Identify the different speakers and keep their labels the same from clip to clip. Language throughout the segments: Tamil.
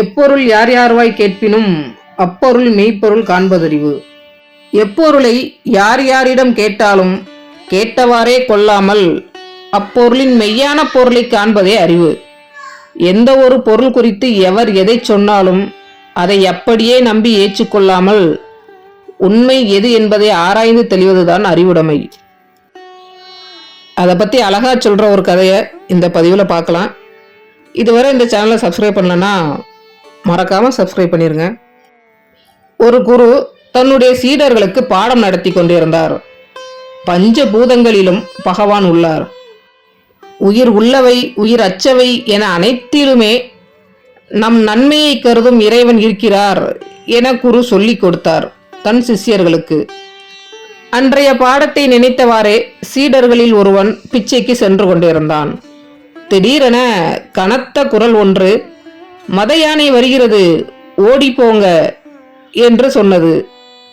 Speaker 1: எப்பொருள் யார் யார்வாய் கேட்பினும் அப்பொருள் மெய்ப்பொருள் காண்பதறிவு. எப்பொருளை யார் யாரிடம் கேட்டாலும் கேட்டவாறே கொள்ளாமல் அப்பொருளின் மெய்யான பொருளை காண்பதே அறிவு. எந்த ஒரு பொருள் குறித்து எவர் எதை சொன்னாலும் அதை அப்படியே நம்பி ஏற்றுக்கொள்ளாமல் உண்மை எது என்பதை ஆராய்ந்து தெளிவதுதான் அறிவுடைமை. அதை பற்றி அழகாக சொல்கிற ஒரு கதையை இந்த பதிவில் பார்க்கலாம். இதுவரை இந்த சேனலை சப்ஸ்கிரைப் பண்ணலன்னா மறக்காமல் சப்ஸ்கிரைப் பண்ணிடுங்க ஒரு குரு தன்னுடைய சீடர்களுக்கு பாடம் நடத்தி கொண்டிருந்தார். பஞ்ச பூதங்களிலும் பகவான் உள்ளார். உயிர் உள்ளவை உயிர் அச்சவை என அனைத்திலுமே நம் நன்மையை கருதும் இறைவன் இருக்கிறார் என குரு சொல்லிக் கொடுத்தார் தன் சிஷ்யர்களுக்கு. அன்றைய பாடத்தை நினைத்தவாறே சீடர்களில் ஒருவன் பிச்சைக்கு சென்று கொண்டிருந்தான். திடீரென கனத்த குரல் ஒன்று மத யானை வருகிறது ஓடி போங்க என்று சொன்னது.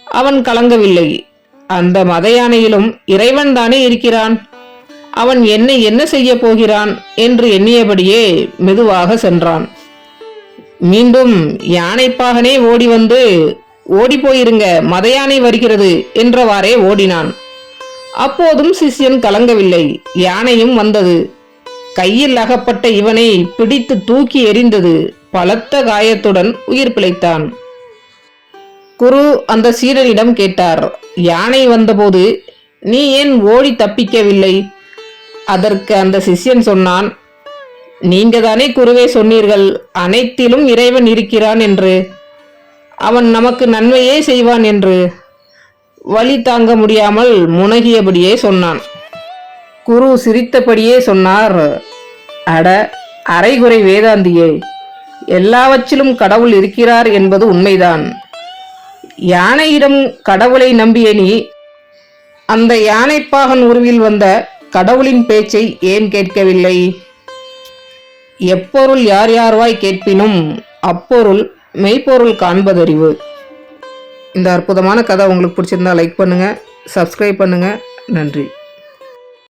Speaker 1: அவன் கலங்கவில்லை. அந்த மத யானையிலும் இறைவன் தானே இருக்கிறான். அவன் என்னை என்ன செய்ய போகிறான் என்று எண்ணியபடியே மெதுவாக சென்றான். மீண்டும் யானைப்பாகனே ஓடி வந்து ஓடி போயிருங்க மத யானை வருகிறது என்றவாறே ஓடினான். அப்போதும் சிஷ்யன் கலங்கவில்லை. யானையும் வந்தது. கையில் அகப்பட்ட இவனை பிடித்து தூக்கி எறிந்தது. பலத்த காயத்துடன் உயிர் பிழைத்தான். குரு அந்த சீடனிடம் கேட்டார் யானை வந்தபோது நீ ஏன் ஓடி தப்பிக்கவில்லை? அதற்கு அந்த சிஷ்யன் சொன்னான் நீங்க தானே குருவே சொன்னீர்கள் அனைத்திலும் இறைவன் இருக்கிறான் என்று. அவன் நமக்கு நன்மையே செய்வான் என்று. வழி தாங்க முடியாமல் முனகியபடியே சொன்னான். குரு சிரித்தபடியே சொன்னார் அட அரைகுறை வேதாந்தியே எல்லாவற்றிலும் கடவுள் இருக்கிறார் என்பது உண்மைதான். யானையிடம் கடவுளை நம்பிய நீ அந்த யானைப்பாகன் உருவில் வந்த கடவுளின் பேச்சை ஏன் கேட்கவில்லை? எப்பொருள் யார் யார்வாய் கேட்பினும் அப்பொருள் மெய்ப்பொருள் காண்பதறிவு. இந்த அற்புதமான கதை உங்களுக்கு பிடிச்சிருந்தா லைக் பண்ணுங்கள் சப்ஸ்கிரைப் பண்ணுங்கள் நன்றி.